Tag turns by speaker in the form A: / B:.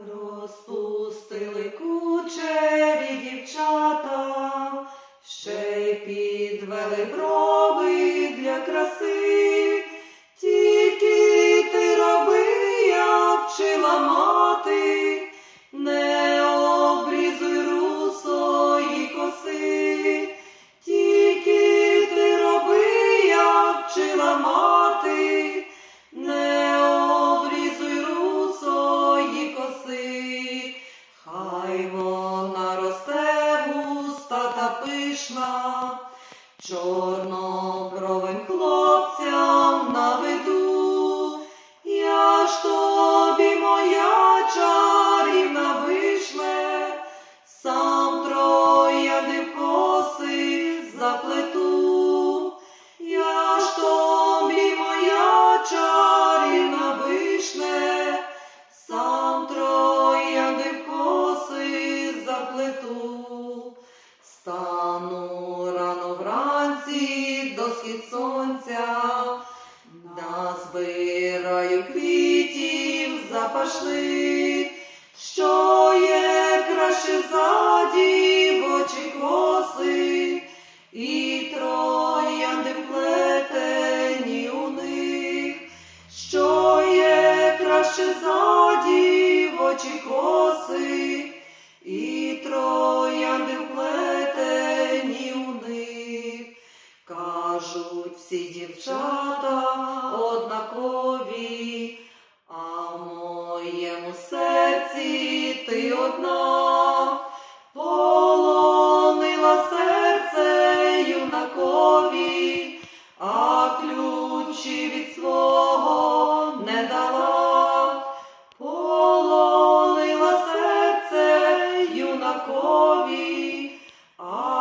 A: Розпустили кучері дівчата, ще й підвели брови для краси. Вона росте густа та пишна, чорнобровим хлопцям на Стану рано вранці до схід сонця, назбираю квітів запашних, що є краще за дівочі коси, і троянди Кажуть всі дівчата однакові, а в моєму серці ти одна, полонила серце юнакові, а ключі від свого не дала, полонила серце юнакові, а